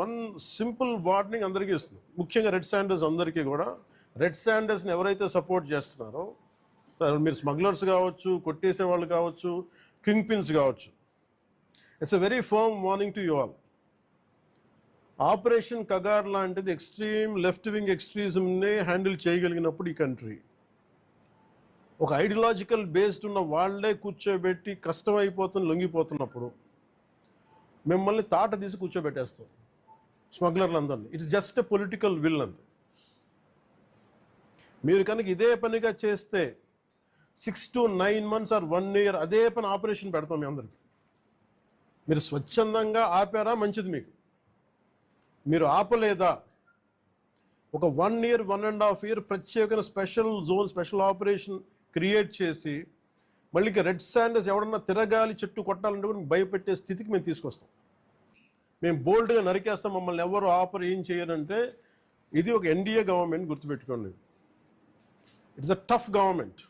One simple warning అందరికీ ఇస్తుంది. ముఖ్యంగా రెడ్ శాండర్స్ అందరికీ కూడా. రెడ్ శాండర్స్ని ఎవరైతే సపోర్ట్ చేస్తున్నారో మీరు స్మగ్లర్స్ కావచ్చు కొట్టేసే వాళ్ళు కావచ్చు కింగ్ పిన్స్ కావచ్చు. It's a very firm warning to you all operation Kagar లాంటిది ఎక్స్ట్రీమ్ లెఫ్ట్ వింగ్ ఎక్స్ట్రీజంని హ్యాండిల్ చేయగలిగినప్పుడు ఈ కంట్రీ. ఒక ఐడియాలజికల్ బేస్డ్ ఉన్న వాళ్ళే కూర్చోబెట్టి కష్టమైపోతుంది లొంగిపోతున్నప్పుడు మిమ్మల్ని తాట తీసి కూర్చోబెట్టేస్తాం స్మగ్లర్లందరినీ. ఇట్స్ జస్ట్ పొలిటికల్ విల్ అంతే. మీరు కనుక ఇదే పనిగా చేస్తే six to nine months or one year అదే పని ఆపరేషన్ పెడతాం మీ అందరికి. మీరు స్వచ్ఛందంగా ఆపారా? మంచిది మీకు. మీరు ఆపలేదా? ఒక one year one and half year ప్రత్యేకమైన special zone special operation create చేసి మళ్ళీ రెడ్ శాండర్స్ ఎవడన్నా తిరగాలి చెట్టు కొట్టాలంటే కూడా భయపెట్టే స్థితికి మేము తీసుకొస్తాం. మేము బోల్డ్గా నరికేస్తాం మమ్మల్ని ఎవరు ఆఫర్ ఏం చేయరంటే ఇది ఒక ఎన్డీఏ గవర్నమెంట్ గుర్తుపెట్టుకోండి. It's a tough government.